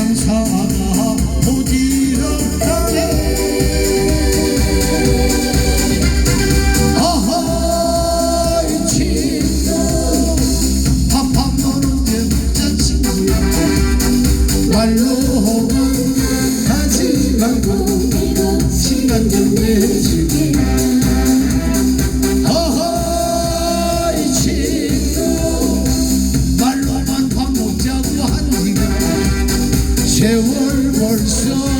세상 살아 부지런하네 아하 이 친구. 번은 내 부자 친구야 말로 하지 말고 시간 좀 내줄게 세월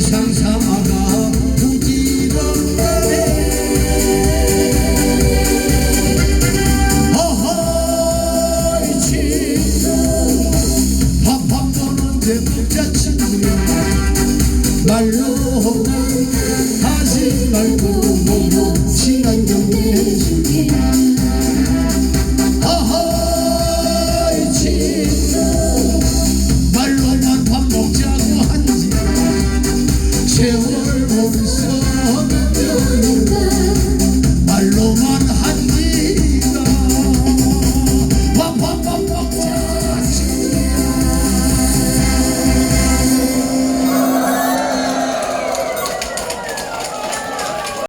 세상 살아가 부지런하네 허허 이 친구. 밥한 번은 내 부자 친구야. 말로 하지 말고 Çevirmem sana